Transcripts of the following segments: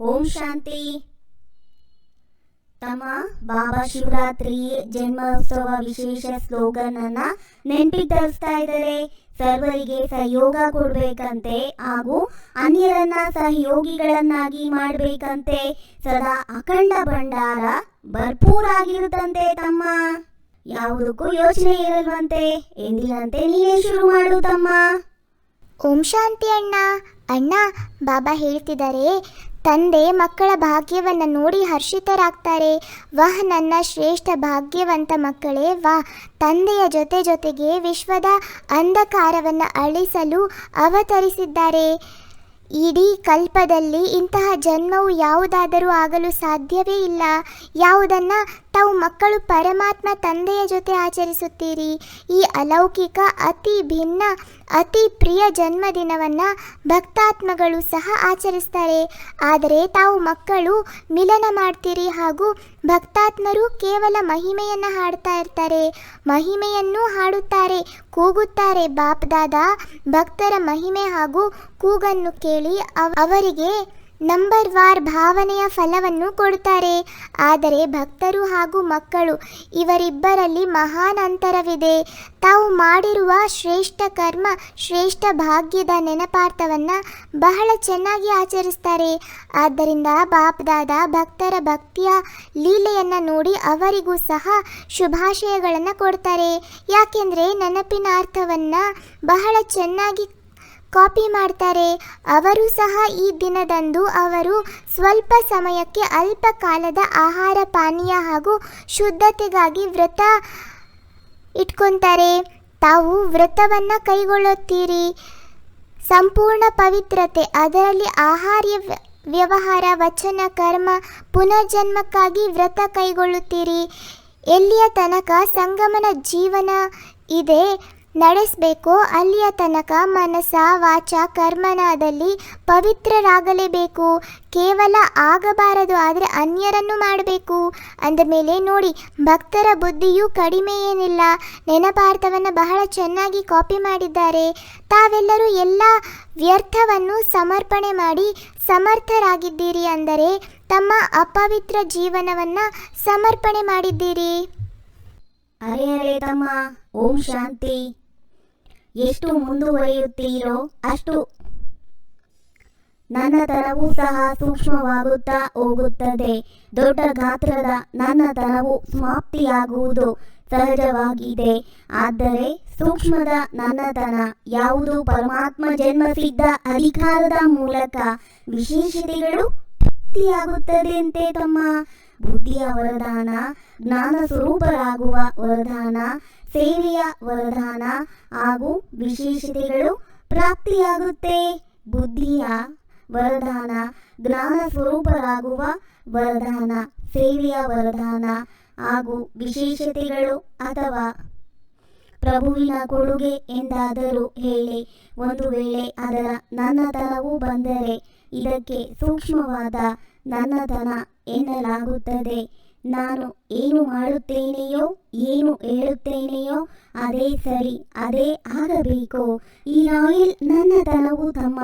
ಓಂ ಶಾಂತಿ. ತಮ್ಮ ಬಾಬಾ ಶಿವರಾತ್ರಿ ಜನ್ಮೋತ್ಸವ ವಿಶೇಷ ಸ್ಲೋಗನ್ ಅನ್ನ ನೆನಪಿಗೆ ತರಿಸ್ತಾ ಇದ್ದಾರೆ. ಸರ್ವರಿಗೆ ಸಹಯೋಗ ಕೊಡ್ಬೇಕಂತೆ ಹಾಗೂ ಅನ್ಯರನ್ನ ಸಹಯೋಗಿಗಳನ್ನಾಗಿ ಮಾಡ್ಬೇಕಂತೆ. ಸದಾ ಅಖಂಡ ಭಂಡಾರ ಭರ್ಪೂರಾಗಿರುತ್ತಂತೆ ತಮ್ಮ. ಯಾವುದಕ್ಕೂ ಯೋಚನೆ ಇರಲ್ವಂತೆ. ಎಂದಿನಂತೆ ನೀನೇ ಶುರು ಮಾಡು ತಮ್ಮ. ಓಂ ಶಾಂತಿ ಅಣ್ಣ. ಅಣ್ಣ, ಬಾಬಾ ಹೇಳ್ತಿದ್ದಾರೆ ತಂದೆ ಮಕ್ಕಳ ಭಾಗ್ಯವನ್ನು ನೋಡಿ ಹರ್ಷಿತರಾಗ್ತಾರೆ. ವಾಹ್, ನನ್ನ ಶ್ರೇಷ್ಠ ಭಾಗ್ಯವಂತ ಮಕ್ಕಳೇ, ವಾಹ್. ತಂದೆಯ ಜೊತೆ ಜೊತೆಗೆ ವಿಶ್ವದ ಅಂಧಕಾರವನ್ನು ಅಳಿಸಲು ಅವತರಿಸಿದ್ದಾರೆ. ಇಡೀ ಕಲ್ಪದಲ್ಲಿ ಇಂತಹ ಜನ್ಮವು ಯಾವುದಾದರೂ ಆಗಲು ಸಾಧ್ಯವೇ ಇಲ್ಲ. ಯಾವುದನ್ನು ತಾವು ಮಕ್ಕಳು ಪರಮಾತ್ಮ ತಂದೆಯ ಜೊತೆ ಆಚರಿಸುತ್ತೀರಿ. ಈ ಅಲೌಕಿಕ ಅತಿ ಭಿನ್ನ ಅತಿ ಪ್ರಿಯ ಜನ್ಮದಿನವನ್ನು ಭಕ್ತಾತ್ಮಗಳು ಸಹ ಆಚರಿಸ್ತಾರೆ. ಆದರೆ ತಾವು ಮಕ್ಕಳು ಮಿಲನ ಮಾಡ್ತೀರಿ ಹಾಗೂ ಭಕ್ತಾತ್ಮರು ಕೇವಲ ಮಹಿಮೆಯನ್ನು ಹಾಡ್ತಾ ಇರ್ತಾರೆ. ಮಹಿಮೆಯನ್ನು ಹಾಡುತ್ತಾರೆ, ಕೂಗುತ್ತಾರೆ. ಬಾಪ್ದಾದ ಭಕ್ತರ ಮಹಿಮೆ ಹಾಗೂ ಕೂಗನ್ನು ಕೇಳಿ ಅವ್- ಅವರಿಗೆ ನಂಬರ್ ವಾರ್ ಭಾವನೆಯ ಫಲವನ್ನು ಕೊಡುತ್ತಾರೆ. ಆದರೆ ಭಕ್ತರು ಹಾಗೂ ಮಕ್ಕಳು, ಇವರಿಬ್ಬರಲ್ಲಿ ಮಹಾನ್ ಅಂತರವಿದೆ ತಾವು ಮಾಡಿರುವ ಶ್ರೇಷ್ಠ ಕರ್ಮ, ಶ್ರೇಷ್ಠ ಭಾಗ್ಯದ ನೆನಪಾರ್ಥವನ್ನು ಬಹಳ ಚೆನ್ನಾಗಿ ಆಚರಿಸ್ತಾರೆ. ಆದ್ದರಿಂದ ಬಾಪ್ದಾದ ಭಕ್ತರ ಭಕ್ತಿಯ ಲೀಲೆಯನ್ನು ನೋಡಿ ಅವರಿಗೂ ಸಹ ಶುಭಾಶಯಗಳನ್ನು ಕೊಡ್ತಾರೆ. ಯಾಕೆಂದರೆ ನೆನಪಿನ ಅರ್ಥವನ್ನು ಬಹಳ ಚೆನ್ನಾಗಿ ಕಾಪಿ ಮಾಡ್ತಾರೆ. ಅವರು ಸಹ ಈ ದಿನದಂದು ಅವರು ಸ್ವಲ್ಪ ಸಮಯಕ್ಕೆ ಅಲ್ಪ ಕಾಲದ ಆಹಾರ, ಪಾನೀಯ ಹಾಗೂ ಶುದ್ಧತೆಗಾಗಿ ವ್ರತ ಇಟ್ಕೊತಾರೆ. ತಾವು ವ್ರತವನ್ನು ಕೈಗೊಳ್ಳುತ್ತೀರಿ. ಸಂಪೂರ್ಣ ಪವಿತ್ರತೆ, ಅದರಲ್ಲಿ ಆಹಾರ್ಯ ವ್ಯ- ವ್ಯವಹಾರ, ವಚನ, ಕರ್ಮ, ಪುನರ್ಜನ್ಮಕ್ಕಾಗಿ ವ್ರತ ಕೈಗೊಳ್ಳುತ್ತೀರಿ. ಎಲ್ಲಿಯ ತನಕ ಸಂಗಮನ ಜೀವನ ಇದೆ ನಡೆಸಬೇಕೋ. ಅಲ್ಲಿಯ ತನಕ ಮನಸ ವಾಚ, ಕರ್ಮನಾದಲ್ಲಿ ಪವಿತ್ರರಾಗಲೇಬೇಕು. ಕೇವಲ ಆಗಬಾರದು ಆದರೆ ಅನ್ಯರನ್ನು ಮಾಡಬೇಕು. ಅಂದಮೇಲೆ ನೋಡಿ, ಭಕ್ತರ ಬುದ್ಧಿಯೂ ಕಡಿಮೆ ಏನಿಲ್ಲ ನೆನಪಾರ್ಥವನ್ನು ಬಹಳ ಚೆನ್ನಾಗಿ ಕಾಪಿ ಮಾಡಿದ್ದಾರೆ. ತಾವೆಲ್ಲರೂ ಎಲ್ಲ ವ್ಯರ್ಥವನ್ನು ಸಮರ್ಪಣೆ ಮಾಡಿ ಸಮರ್ಥರಾಗಿದ್ದೀರಿ ಅಂದರೆ ತಮ್ಮ ಅಪವಿತ್ರ ಜೀವನವನ್ನು ಸಮರ್ಪಣೆ ಮಾಡಿದ್ದೀರಿ. ಅರೆ ಅರೆ ತಮ್ಮ, ಓಂ ಶಾಂತಿ. ಎಷ್ಟು ಮುಂದುವರಿಯುತ್ತೀರೋ ಅಷ್ಟು ನನ್ನ ನನ್ನತನವೂ ಸಹ ಸೂಕ್ಷ್ಮವಾಗುತ್ತಾ ಹೋಗುತ್ತದೆ. ದೊಡ್ಡ ಗಾತ್ರದ ನನ್ನತನವು ಸಮಾಪ್ತಿಯಾಗುವುದು ಸಹಜವಾಗಿದೆ. ಆದರೆ ಸೂಕ್ಷ್ಮದ ನನ್ನತನ ಯಾವುದು ಪರಮಾತ್ಮ ಜನ್ಮಸಿದ್ಧ ಅಧಿಕಾರದ ಮೂಲಕ ವಿಶೇಷತೆಗಳು ಪ್ರಾಪ್ತಿಯಾಗುತ್ತದೆಯಂತೆ ತಮ್ಮ ಬುದ್ಧಿಯ ವರದಾನ ಜ್ಞಾನ ಸ್ವರೂಪರಾಗುವ ವರದಾನ ಸೇವೆಯ ವರದಾನ ಹಾಗೂ ವಿಶೇಷತೆಗಳು ಪ್ರಾಪ್ತಿಯಾಗುತ್ತೆ. ಬುದ್ಧಿಯ ವರದಾನ, ಜ್ಞಾನ ಸ್ವರೂಪರಾಗುವ ವರದಾನ, ಸೇವೆಯ ವರದಾನ ಹಾಗೂ ವಿಶೇಷತೆಗಳು ಅಥವಾ ಪ್ರಭುವಿನ ಕೊಡುಗೆ ಎಂದಾದರೂ ಹೇಳಿ, ಒಂದು ವೇಳೆ ಅದರ ನನ್ನತನವೂ ಬಂದರೆ ಇದಕ್ಕೆ ಸೂಕ್ಷ್ಮವಾದ ನನ್ನತನ ಎನ್ನಲಾಗುತ್ತದೆ. ನಾನು ಏನು ಮಾಡುತ್ತೇನೆಯೋ, ಏನು ಹೇಳುತ್ತೇನೆಯೋ, ಅದೇ ಸರಿ, ಅದೇ ಆಗಬೇಕು. ಈ ನನ್ನ ನನ್ನತನವು ತಮ್ಮ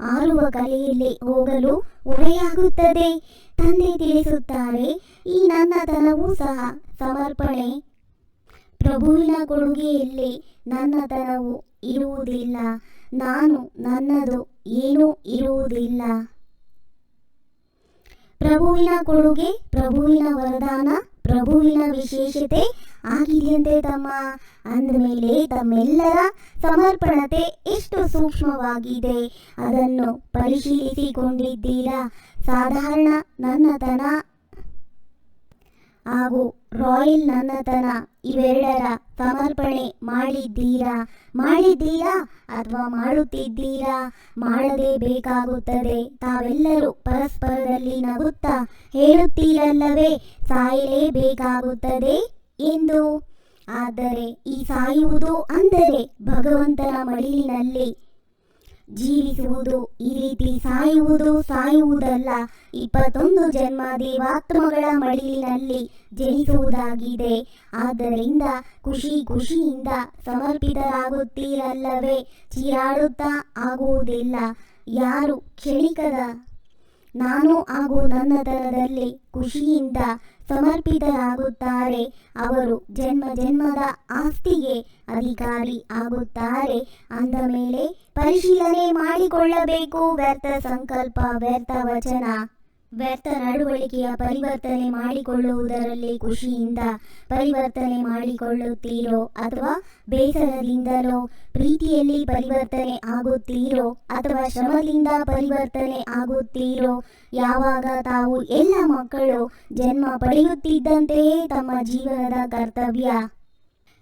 ಆಳುವ ಕಲೆಯಲ್ಲಿ ಹೋಗಲು ಹೊರೆಯಾಗುತ್ತದೆ. ತಂದೆ ತಿಳಿಸುತ್ತಾರೆ, ಈ ನನ್ನ ನನ್ನತನವೂ ಸಹ ಸಮರ್ಪಣೆ. ಪ್ರಭುವಿನ ಕೊಡುಗೆಯಲ್ಲಿ ನನ್ನತನವು ಇರುವುದಿಲ್ಲ. ನಾನು ನನ್ನದು ಏನೂ ಇರುವುದಿಲ್ಲ. ಪ್ರಭುವಿನ ಕೊಡುಗೆ, ಪ್ರಭುವಿನ ವರದಾನ, ಪ್ರಭುವಿನ ವಿಶೇಷತೆ ಆಗಿದೆಯಂತೆ ತಮ್ಮ. ಅಂದಮೇಲೆ ತಮ್ಮೆಲ್ಲರ ಸಮರ್ಪಣತೆ ಎಷ್ಟು ಸೂಕ್ಷ್ಮವಾಗಿದೆ. ಅದನ್ನು ಪರಿಶೀಲಿಸಿಕೊಂಡಿದ್ದೀರಾ. ಸಾಧಾರಣ ನನ್ನತನ ಹಾಗೂ ರಾಯಲ್ ನನ್ನತನ, ಇವೆರಡರ ಸಮರ್ಪಣೆ ಮಾಡಿದ್ದೀರಾ? ಮಾಡಿದ್ದೀರಾ ಅಥವಾ ಮಾಡುತ್ತಿದ್ದೀರಾ? ಮಾಡದೇ ಬೇಕಾಗುತ್ತದೆ. ತಾವೆಲ್ಲರೂ ಪರಸ್ಪರದಲ್ಲಿ ನಗುತ್ತಾ ಹೇಳುತ್ತೀರಲ್ಲವೇ ಸಾಯಲೇಬೇಕಾಗುತ್ತದೆ ಎಂದು. ಆದರೆ ಈ ಸಾಯುವುದು ಅಂದರೆ ಭಗವಂತನ ಮಡಿಲಿನಲ್ಲಿ ಜೀವಿಸುವುದು ಈ ರೀತಿ ಸಾಯುವುದು, ಸಾಯುವುದಲ್ಲ. ಇಪ್ಪತ್ತೊಂದು ಜನ್ಮ ದೇವಾತ್ಮಗಳ ಮಡಿಲಿನಲ್ಲಿ ಜನಿಸುವುದಾಗಿದೆ. ಆದ್ದರಿಂದ ಖುಷಿ ಖುಷಿಯಿಂದ ಸಮರ್ಪಿತರಾಗುತ್ತೀರಲ್ಲವೇ? ಚೀರಾಡುತ್ತಾ ಆಗುವುದಿಲ್ಲ. ಯಾರು ಕ್ಷಣಿಕದ ನಾನು ಹಾಗೂ ನನ್ನತನದಲ್ಲಿ ಖುಷಿಯಿಂದ ಸಮರ್ಪಿತರಾಗುತ್ತಾರೆ. ಅವರು ಜನ್ಮ ಜನ್ಮದ ಆಸ್ತಿಗೆ ಅಧಿಕಾರಿ ಆಗುತ್ತಾರೆ. ಅಂದ ಮೇಲೆ ಪರಿಶೀಲನೆ ಮಾಡಿಕೊಳ್ಳಬೇಕು. ವ್ಯರ್ಥ ಸಂಕಲ್ಪ, ವ್ಯರ್ಥ ವಚನ. ವ್ಯರ್ಥ ನಡವಳಿಕೆಯ ಪರಿವರ್ತನೆ ಮಾಡಿಕೊಳ್ಳುವುದರಲ್ಲಿ ಖುಷಿಯಿಂದ ಪರಿವರ್ತನೆ ಮಾಡಿಕೊಳ್ಳುತ್ತೀರೋ ಅಥವಾ ಬೇಸರದಿಂದಲೋ, ಪ್ರೀತಿಯಲ್ಲಿ ಪರಿವರ್ತನೆ ಆಗುತ್ತೀರೋ ಅಥವಾ ಶ್ರಮದಿಂದ ಪರಿವರ್ತನೆ ಆಗುತ್ತೀರೋ, ಯಾವಾಗ ತಾವು ಎಲ್ಲ ಮಕ್ಕಳು ಜನ್ಮ ಪಡೆಯುತ್ತಿದ್ದಂತೆಯೇ ತಮ್ಮ ಜೀವನದ ಕರ್ತವ್ಯ.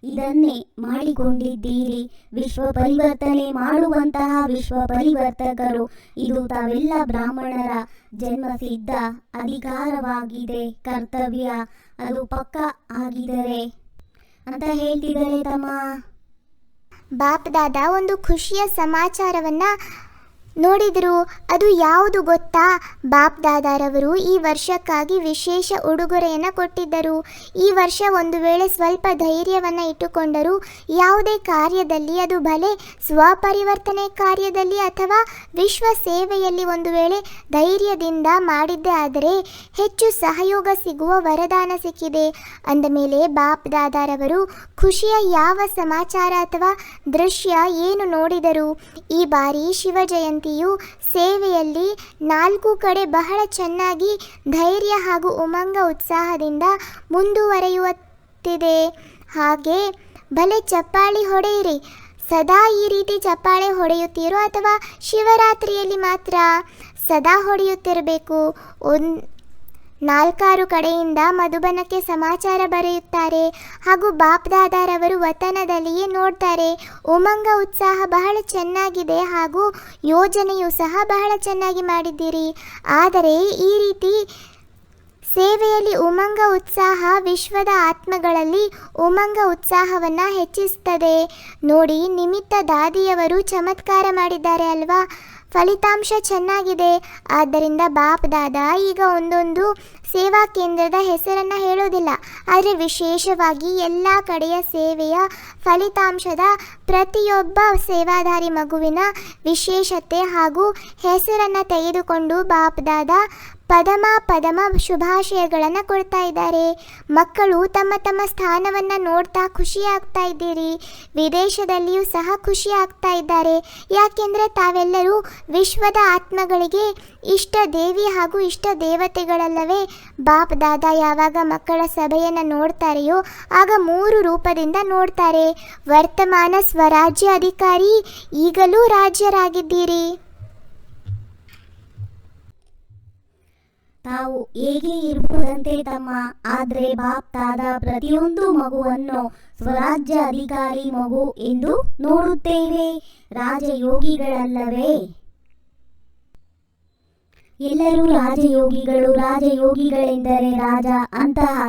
ಇದನ್ನೇ ಮಾಡಿಕೊಂಡಿದ್ದೀರಿ. ವಿಶ್ವ ಪರಿವರ್ತನೆ ಮಾಡುವಂತಹ ವಿಶ್ವ ಪರಿವರ್ತಕರು ಇದು ತಾವೆಲ್ಲ ಬ್ರಾಹ್ಮಣರ ಜನ್ಮಸಿದ್ಧ ಅಧಿಕಾರವಾಗಿದೆ, ಕರ್ತವ್ಯ. ಅದು ಪಕ್ಕ ಆಗಿದರೆ. ಅಂತ ಹೇಳ್ತಿದ್ದಾರೆ ತಮ್ಮ. ಬಾಪ್ ದಾದ, ಒಂದು ಖುಷಿಯ ಸಮಾಚಾರವನ್ನು ನೋಡಿದರು ಅದು ಯಾವುದು ಗೊತ್ತಾ? ಬಾಪ್ ದಾದಾರವರು ಈ ವರ್ಷಕ್ಕಾಗಿ ವಿಶೇಷ ಉಡುಗೊರೆಯನ್ನು ಕೊಟ್ಟಿದ್ದರು. ಈ ವರ್ಷ ಒಂದು ವೇಳೆ ಸ್ವಲ್ಪ ಧೈರ್ಯವನ್ನು ಇಟ್ಟುಕೊಂಡರು ಯಾವುದೇ ಕಾರ್ಯದಲ್ಲಿ ಅದು ಭಲೆ ಸ್ವಪರಿವರ್ತನೆ ಕಾರ್ಯದಲ್ಲಿ ಅಥವಾ ವಿಶ್ವ ಸೇವೆಯಲ್ಲಿ ಒಂದು ವೇಳೆ ಧೈರ್ಯದಿಂದ ಮಾಡಿದ್ದೇ ಆದರೆ ಹೆಚ್ಚು ಸಹಯೋಗ ಸಿಗುವ ವರದಾನ ಸಿಕ್ಕಿದೆ. ಅಂದ ಮೇಲೆ ಬಾಪ್ ದಾದಾರವರು ಖುಷಿಯ ಯಾವ ಸಮಾಚಾರ ಅಥವಾ ದೃಶ್ಯ ಏನು ನೋಡಿದರು? ಈ ಬಾರಿ ಶಿವ ಜಯಂತಿಯು ಸೇವೆಯಲ್ಲಿ ನಾಲ್ಕು ಕಡೆ ಬಹಳ ಚೆನ್ನಾಗಿ ಧೈರ್ಯ ಹಾಗೂ ಉಮಂಗ ಉತ್ಸಾಹದಿಂದ ಮುಂದುವರೆಯುತ್ತಿದೆ. ಹಾಗೆ ಭಲೆ ಚಪ್ಪಾಳಿ ಹೊಡೆಯಿರಿ. ಸದಾ ಈ ರೀತಿ ಚಪ್ಪಾಳೆ ಹೊಡೆಯುತ್ತೀರೋ ಅಥವಾ ಶಿವರಾತ್ರಿಯಲ್ಲಿ ಮಾತ್ರ ಸದಾ ಹೊಡೆಯುತ್ತಿರಬೇಕು. ಒಂದು ನಾಲ್ಕಾರು ಕಡೆಯಿಂದ ಮಧುಬನಕ್ಕೆ ಸಮಾಚಾರ ಬರೆಯುತ್ತಾರೆ ಹಾಗೂ ಬಾಪ್ ದಾದಾರವರು ವತನದಲ್ಲಿಯೇ ನೋಡ್ತಾರೆ. ಉಮಂಗ ಉತ್ಸಾಹ ಬಹಳ ಚೆನ್ನಾಗಿದೆ ಹಾಗೂ ಯೋಜನೆಯು ಸಹ ಬಹಳ ಚೆನ್ನಾಗಿ ಮಾಡಿದ್ದೀರಿ. ಆದರೆ ಈ ರೀತಿ ಸೇವೆಯಲ್ಲಿ ಉಮಂಗ ಉತ್ಸಾಹ ವಿಶ್ವದ ಆತ್ಮಗಳಲ್ಲಿ ಉಮಂಗ ಉತ್ಸಾಹವನ್ನು ಹೆಚ್ಚಿಸ್ತದೆ. ನೋಡಿ, ನಿಮಿತ್ತ ದಾದಿಯವರು ಚಮತ್ಕಾರ ಮಾಡಿದ್ದಾರೆ ಅಲ್ವಾ? ಫಲಿತಾಂಶ ಚೆನ್ನಾಗಿದೆ. ಆದ್ದರಿಂದ ಬಾಪ್ ದಾದ ಈಗ ಒಂದೊಂದು ಸೇವಾ ಕೇಂದ್ರದ ಹೆಸರನ್ನು ಹೇಳೋದಿಲ್ಲ. ಆದರೆ ವಿಶೇಷವಾಗಿ ಎಲ್ಲ ಕಡೆಯ ಸೇವೆಯ ಫಲಿತಾಂಶದ ಪ್ರತಿಯೊಬ್ಬ ಸೇವಾಧಾರಿ ಮಗುವಿನ ವಿಶೇಷತೆ ಹಾಗೂ ಹೆಸರನ್ನು ತೆಗೆದುಕೊಂಡು ಬಾಪ್ದಾದ ಪದಮ ಪದಮ ಶುಭಾಶಯಗಳನ್ನು ಕೊಡ್ತಾ ಇದ್ದಾರೆ. ಮಕ್ಕಳು ತಮ್ಮ ತಮ್ಮ ಸ್ಥಾನವನ್ನು ನೋಡ್ತಾ ಖುಷಿ ಆಗ್ತಾ ಇದ್ದೀರಿ. ವಿದೇಶದಲ್ಲಿಯೂ ಸಹ ಖುಷಿ ಆಗ್ತಾ ಇದ್ದಾರೆ. ಯಾಕೆಂದರೆ ತಾವೆಲ್ಲರೂ ವಿಶ್ವದ ಆತ್ಮಗಳಿಗೆ ಇಷ್ಟ ದೇವಿ ಹಾಗೂ ಇಷ್ಟ ದೇವತೆಗಳಲ್ಲವೇ ಬಾಪ್ ದಾದಾ ಯಾವಾಗ ಮಕ್ಕಳ ಸಭೆಯನ್ನು ನೋಡ್ತಾರೆಯೋ, ಆಗ ಮೂರು ರೂಪದಿಂದ ನೋಡ್ತಾರೆ. ವರ್ತಮಾನ ಸ್ವರಾಜ್ಯ ಅಧಿಕಾರಿ, ಈಗಲೂ ರಾಜ್ಯರಾಗಿದ್ದೀರಿ. ತಾವು ಹೇಗೆ ಇರಬಹುದಂತೆ ತಮ್ಮ, ಆದ್ರೆ ಬಾಪ್ ತಾದ ಪ್ರತಿಯೊಂದು ಮಗುವನ್ನು ಸ್ವರಾಜ್ಯ ಅಧಿಕಾರಿ ಮಗು ಎಂದು ನೋಡುತ್ತೇವೆ. ರಾಜಯೋಗಿಗಳಲ್ಲವೇ. ಎಲ್ಲರೂ ರಾಜಯೋಗಿಗಳು ರಾಜಯೋಗಿಗಳೆಂದರೆ ರಾಜ ಅಂತಹ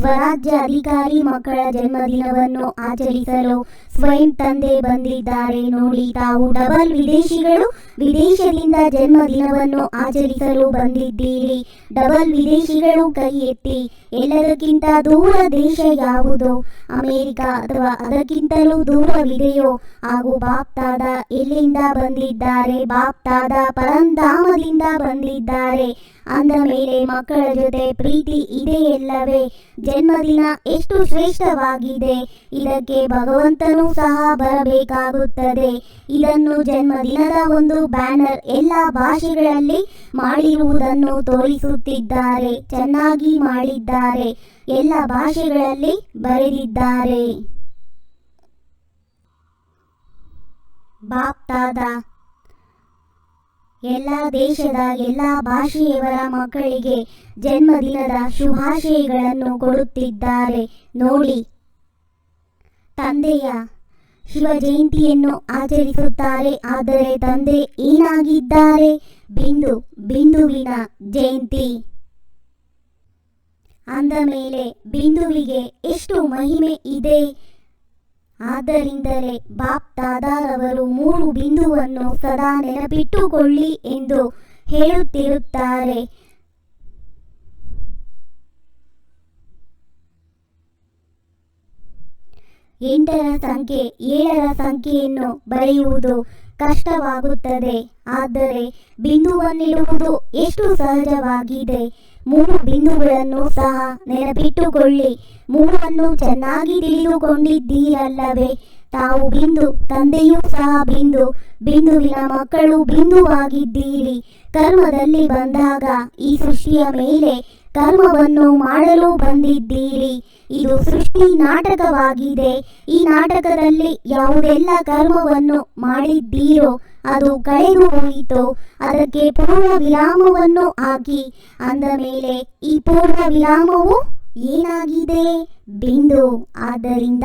ಸ್ವರಾಜ್ಯ ಅಧಿಕಾರಿ ಮಕ್ಕಳ ಜನ್ಮದಿನವನ್ನು ಆಚರಿಸಲು ಸ್ವಯಂ ತಂದೆ ಬಂದಿದ್ದಾರೆ. ನೋಡಿ, ತಾವು ಡಬಲ್ ವಿದೇಶಿಗಳು ವಿದೇಶದಿಂದ ಜನ್ಮದಿನವನ್ನು ಆಚರಿಸಲು ಬಂದಿದ್ದೀರಿ. ಡಬಲ್ ವಿದೇಶಿಗಳು ಕೈ ಎತ್ತಿ, ಎಲ್ಲದಕ್ಕಿಂತ ದೂರ ದೇಶ ಯಾವುದು? ಅಮೆರಿಕ ಅಥವಾ ಅದಕ್ಕಿಂತಲೂ ದೂರವಿದೆಯೋ? ಹಾಗೂ ಬಾಪ್ತಾದ ಎಲ್ಲಿಂದ ಬಂದಿದ್ದಾರೆ? ಬಾಪ್ತಾದ ಪರಂಧಾಮದಿಂದ ಬಂದಿದ್ದಾರೆ. ಅಂದ ಮೇಲೆ ಮಕ್ಕಳ ಜೊತೆ ಪ್ರೀತಿ ಇದೆಯಲ್ಲವೇ ಜನ್ಮದಿನ ಎಷ್ಟು ಶ್ರೇಷ್ಠವಾಗಿದೆ. ಇದಕ್ಕೆ ಭಗವಂತನೂ ಸಹ ಬರಬೇಕಾಗುತ್ತದೆ. ಇದನ್ನು ಜನ್ಮದಿನದ ಒಂದು ಬ್ಯಾನರ್ ಎಲ್ಲ ಭಾಷೆಗಳಲ್ಲಿ ಮಾಡಿರುವುದನ್ನು ತೋರಿಸುತ್ತಿದ್ದಾರೆ. ಚೆನ್ನಾಗಿ ಮಾಡಿದ್ದಾರೆ. ಎಲ್ಲ ಭಾಷೆಗಳಲ್ಲಿ ಬರೆದಿದ್ದಾರೆ. ಬಾಪ್ತಾದ ಎಲ್ಲ ದೇಶದ ಎಲ್ಲ ಭಾಷೆಯವರ ಮಕ್ಕಳಿಗೆ ಜನ್ಮದಿನದ ಶುಭಾಶಯಗಳನ್ನು ಕೊಡುತ್ತಿದ್ದಾರೆ. ನೋಡಿ. ತಂದೆಯ ಶಿವ ಜಯಂತಿಯನ್ನು ಆಚರಿಸುತ್ತಾರೆ. ಆದರೆ ತಂದೆ ಏನಾಗಿದ್ದಾರೆ? ಬಿಂದು, ಬಿಂದುವಿನ ಜಯಂತಿ. ಅಂದ ಮೇಲೆ ಬಿಂದುವಿಗೆ ಎಷ್ಟು ಮಹಿಮೆ ಇದೆ? ಆದ್ದರಿಂದಲೇ ಬಾಪ್ ದಾದಾರವರು ಮೂರು ಬಿಂದುವನ್ನು ಸದಾ ನೆನಪಿಟ್ಟುಕೊಳ್ಳಿ ಎಂದು ಹೇಳುತ್ತಿರುತ್ತಾರೆ. ಎಂಟರ ಸಂಖ್ಯೆ, ಏಳರ ಸಂಖ್ಯೆಯನ್ನು ಬರೆಯುವುದು ಕಷ್ಟವಾಗುತ್ತದೆ, ಆದರೆ ಬಿಂದುವನ್ನಿಡುವುದು ಎಷ್ಟು ಸಹಜವಾಗಿದೆ? ಮೂರು ಬಿಂದುಗಳನ್ನು ಸಹ ನೆನಪಿಟ್ಟುಕೊಳ್ಳಿ. ಮೂರನ್ನು ಚೆನ್ನಾಗಿ ತಿಳಿದುಕೊಂಡಿದ್ದೀರಲ್ಲವೇ ತಾವು ಬಿಂದು, ತಂದೆಯೂ ಸಹ ಬಿಂದು, ಬಿಂದುವಿನ ಮಕ್ಕಳು ಬಿಂದುವಾಗಿದ್ದೀರಿ. ಕರ್ಮದಲ್ಲಿ ಬಂದಾಗ ಈ ಸೃಷ್ಟಿಯ ಮೇಲೆ ಕರ್ಮವನ್ನು ಮಾಡಲು ಬಂದಿದ್ದೀರಿ. ಇದು ಸೃಷ್ಟಿ ನಾಟಕವಾಗಿದೆ. ಈ ನಾಟಕದಲ್ಲಿ ಯಾವುದೆಲ್ಲ ಕರ್ಮವನ್ನು ಮಾಡಿದ್ದೀರೋ ಅದು ಕಳೆದು ಹೋಯಿತು. ಅದಕ್ಕೆ ಪೂರ್ಣ ವಿರಾಮವನ್ನು ಹಾಕಿ ಅಂದ ಮೇಲೆ ಈ ಪೂರ್ಣ ವಿರಾಮವು ಏನಾಗಿದೆ? ಬಿಂದು. ಆದ್ದರಿಂದ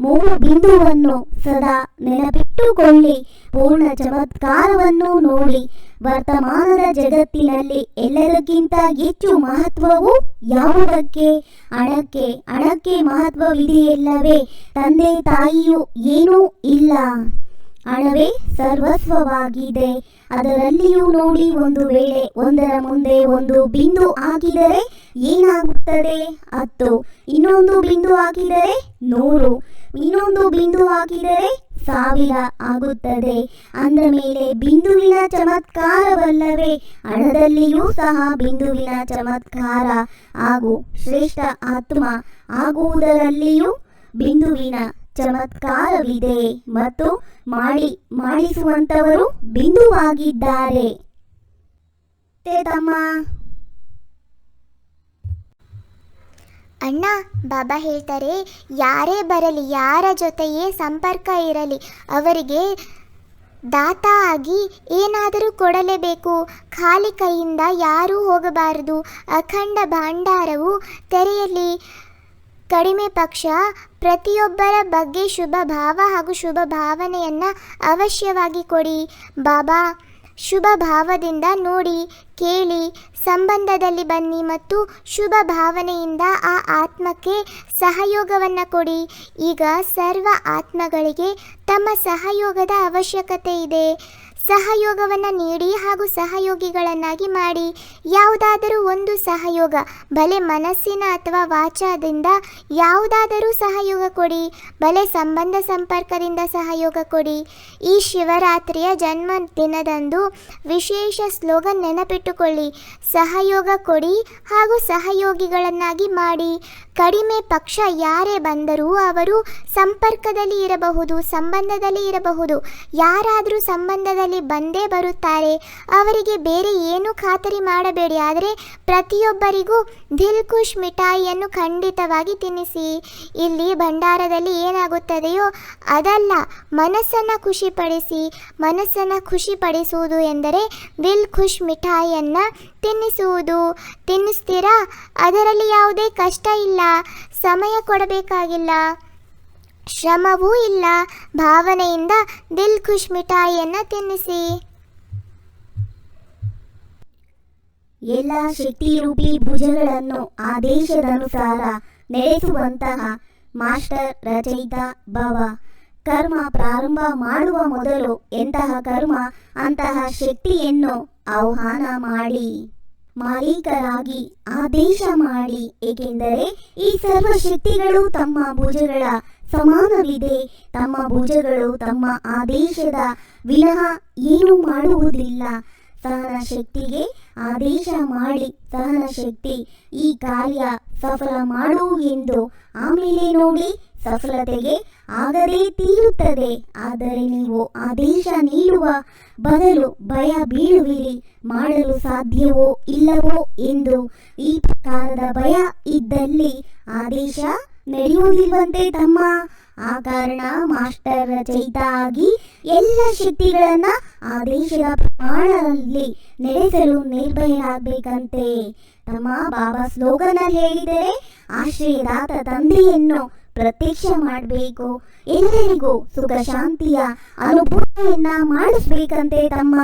ಮೂರು ಬಿಂದುವನ್ನು ಸದಾ ನೆನಪಿಟ್ಟುಕೊಳ್ಳಿ. ಪೂರ್ಣ ಚಮತ್ಕಾರವನ್ನು ನೋಡಿ. ವರ್ತಮಾನದ ಜಗತ್ತಿನಲ್ಲಿ ಎಲ್ಲದಕ್ಕಿಂತ ಹೆಚ್ಚು ಮಹತ್ವವು ಯಾವುದಕ್ಕೆ? ಹಣಕ್ಕೆ. ಹಣಕ್ಕೆ ಮಹತ್ವವಿದೆಯಲ್ಲವೇ? ತಂದೆ ತಾಯಿಯು ಏನೂ ಇಲ್ಲ. ಹಣವೇ ಸರ್ವಸ್ವವಾಗಿದೆ. ಅದರಲ್ಲಿಯೂ ನೋಡಿ ಒಂದು ವೇಳೆ ಒಂದರ ಮುಂದೆ ಒಂದು ಬಿಂದು ಆಗಿದರೆ ಏನಾಗುತ್ತದೆ? ಹತ್ತು. ಇನ್ನೊಂದು ಬಿಂದು ಆಗಿದರೆ ನೂರು. ಇನ್ನೊಂದು ಬಿಂದು ಆಗಿದರೆ ಸಾವಿರ ಆಗುತ್ತದೆ. ಅಂದ ಮೇಲೆ ಬಿಂದುವಿನ ಚಮತ್ಕಾರವಲ್ಲವೇ? ಹಣದಲ್ಲಿಯೂ ಸಹ ಬಿಂದುವಿನ ಚಮತ್ಕಾರ ಹಾಗೂ ಶ್ರೇಷ್ಠ ಆತ್ಮ ಆಗುವುದರಲ್ಲಿಯೂ ಬಿಂದುವಿನ ಚಮತ್ಕಾರವಿದೆ. ಮತ್ತು ಮಾಡಿ, ಮಾಡಿಸುವಂತವರು ಬಿಂದುವಾಗಿದ್ದಾರೆ. ಅಣ್ಣ, ಬಾಬಾ ಹೇಳ್ತಾರೆ, ಯಾರೇ ಬರಲಿ, ಯಾರ ಜೊತೆಯೇ ಸಂಪರ್ಕ ಇರಲಿ, ಅವರಿಗೆ ದಾತ ಆಗಿ ಏನಾದರೂ ಕೊಡಲೇಬೇಕು. ಖಾಲಿ ಕೈಯಿಂದ ಯಾರೂ ಹೋಗಬಾರದು. ಅಖಂಡ ಭಾಂಡಾರವು ತೆರೆಯಲಿ ಕಡಿಮೆ ಪಕ್ಷ ಪ್ರತಿಯೊಬ್ಬರ ಬಗ್ಗೆ ಶುಭ ಭಾವ ಹಾಗೂ ಶುಭ ಭಾವನೆಯನ್ನು ಅವಶ್ಯವಾಗಿ ಕೊಡಿ. ಬಾಬಾ, ಶುಭ ಭಾವದಿಂದ ನೋಡಿ, ಕೇಳಿ, ಸಂಬಂಧದಲ್ಲಿ ಬನ್ನಿ ಮತ್ತು ಶುಭ ಭಾವನೆಯಿಂದ ಆ ಆತ್ಮಕ್ಕೆ ಸಹಯೋಗವನ್ನು ಕೊಡಿ. ಈಗ ಸರ್ವ ಆತ್ಮಗಳಿಗೆ ತಮ್ಮ ಸಹಯೋಗದ ಅವಶ್ಯಕತೆ ಇದೆ. ಸಹಯೋಗವನ್ನು ನೀಡಿ ಹಾಗೂ ಸಹಯೋಗಿಗಳನ್ನಾಗಿ ಮಾಡಿ. ಯಾವುದಾದರೂ ಒಂದು ಸಹಯೋಗ ಭಲೆ ಮನಸ್ಸಿನ ಅಥವಾ ವಾಚಾದಿಂದ ಯಾವುದಾದರೂ ಸಹಯೋಗ ಕೊಡಿ. ಭಲೆ ಸಂಬಂಧ ಸಂಪರ್ಕದಿಂದ ಸಹಯೋಗ ಕೊಡಿ. ಈ ಶಿವರಾತ್ರಿಯ ಜನ್ಮ ದಿನದಂದು ವಿಶೇಷ ಸ್ಲೋಗನ್ ನೆನಪಿಟ್ಟುಕೊಳ್ಳಿ. ಸಹಯೋಗ ಕೊಡಿ ಹಾಗೂ ಸಹಯೋಗಿಗಳನ್ನಾಗಿ ಮಾಡಿ. ಕಡಿಮೆ ಪಕ್ಷ ಯಾರೇ ಬಂದರೂ ಅವರು ಸಂಪರ್ಕದಲ್ಲಿ ಇರಬಹುದು, ಸಂಬಂಧದಲ್ಲಿ ಇರಬಹುದು. ಯಾರಾದರೂ ಸಂಬಂಧದಲ್ಲಿ ಬಂದೇ ಬರುತ್ತಾರೆ. ಅವರಿಗೆ ಬೇರೆ ಏನೂ ಖಾತರಿ ಮಾಡಬೇಡಿ. ಆದರೆ ಪ್ರತಿಯೊಬ್ಬರಿಗೂ ದಿಲ್ ಖುಷ್ ಮಿಠಾಯಿಯನ್ನು ಖಂಡಿತವಾಗಿ ತಿನ್ನಿಸಿ. ಇಲ್ಲಿ ಭಂಡಾರದಲ್ಲಿ ಏನಾಗುತ್ತದೆಯೋ ಅದಲ್ಲ. ಮನಸ್ಸನ್ನು ಖುಷಿಪಡಿಸಿ. ಮನಸ್ಸನ್ನು ಖುಷಿಪಡಿಸುವುದು ಎಂದರೆ ದಿಲ್ ಖುಷ್ ಮಿಠಾಯಿಯನ್ನು ತಿನ್ನಿಸುವುದು. ತಿನ್ನಿಸ್ತೀರಾ? ಅದರಲ್ಲಿ ಯಾವುದೇ ಕಷ್ಟ ಇಲ್ಲ. ಸಮಯ ಕೊಡಬೇಕಾಗಿಲ್ಲ. ಶ್ರಮವೂ ಇಲ್ಲ. ಭಾವನೆಯಿಂದ ದಿಲ್ ಖುಷ್ ಮಿಠಾಯಿಯನ್ನು ತಿನ್ನಿಸಿ. ಎಲ್ಲ ಶಕ್ತಿರೂಪಿ ಭುಜಗಳನ್ನು ಆದೇಶದನುಸಾರ ನಡೆಸುವಂತಹ ಮಾಸ್ಟರ್ ರಚಯಿತ ಭವ. ಕರ್ಮ ಪ್ರಾರಂಭ ಮಾಡುವ ಮೊದಲು ಎಂತಹ ಕರ್ಮ, ಅಂತಹ ಶಕ್ತಿಯನ್ನು ಆಹ್ವಾನ ಮಾಡಿ. ಮಾಲೀಕರಾಗಿ ಆದೇಶ ಮಾಡಿ, ಏಕೆಂದರೆ ಈ ಸರ್ವ ಶಕ್ತಿಗಳು ತಮ್ಮ ಭುಜಗಳ ಸಮಾನವಿದೆ. ತಮ್ಮ ಭುಜಗಳು ತಮ್ಮ ಆದೇಶದ ವಿನಃ ಏನು ಮಾಡುವುದಿಲ್ಲ. ಸಹನ ಶಕ್ತಿಗೆ ಆದೇಶ ಮಾಡಿ ಸಹನ ಶಕ್ತಿ ಈ ಕಾರ್ಯ ಸಫಲ ಮಾಡು ಎಂದು ಆಮೇಲೆ ನೋಡಿ ಸಫಲತೆಗೆ ಆಗದೇ ತೀರುತ್ತದೆ. ಆದರೆ ನೀವು ಆದೇಶ ನೀಡುವ ಬದಲು ಭಯ ಬೀಳುವಿರಿ. ಮಾಡಲು ಸಾಧ್ಯವೋ ಇಲ್ಲವೋ ಎಂದು ಈ ಪ್ರಕಾರದ ಭಯ ಇದ್ದಲ್ಲಿ ಆದೇಶ ನಡೆಯುವುದಿಲ್ಲವಂತೆ ತಮ್ಮ ಆ ಕಾರಣ ಮಾಸ್ಟರ್ ರಚಯಿತ ಆಗಿ ಎಲ್ಲ ಶಕ್ತಿಗಳನ್ನ ಆದೇಶದ ಪ್ರಮಾಣದಲ್ಲಿ ನಡೆಸಲು ನಿರ್ಭಯರಾಗಬೇಕಂತೆ ತಮ್ಮ ಬಾಬಾ ಸ್ಲೋಗನಲ್ಲಿ ಹೇಳಿದರೆ ಆಶ್ರಯದಾತ ತಂದೆಯನ್ನು ಪ್ರತ್ಯಕ್ಷ ಮಾಡಬೇಕು. ಎಲ್ಲರಿಗೂ ಸುಖ ಶಾಂತಿಯ ಅನುಭೂತಿಯನ್ನ ಮಾಡಿಸ್ಬೇಕಂತೆ ತಮ್ಮ.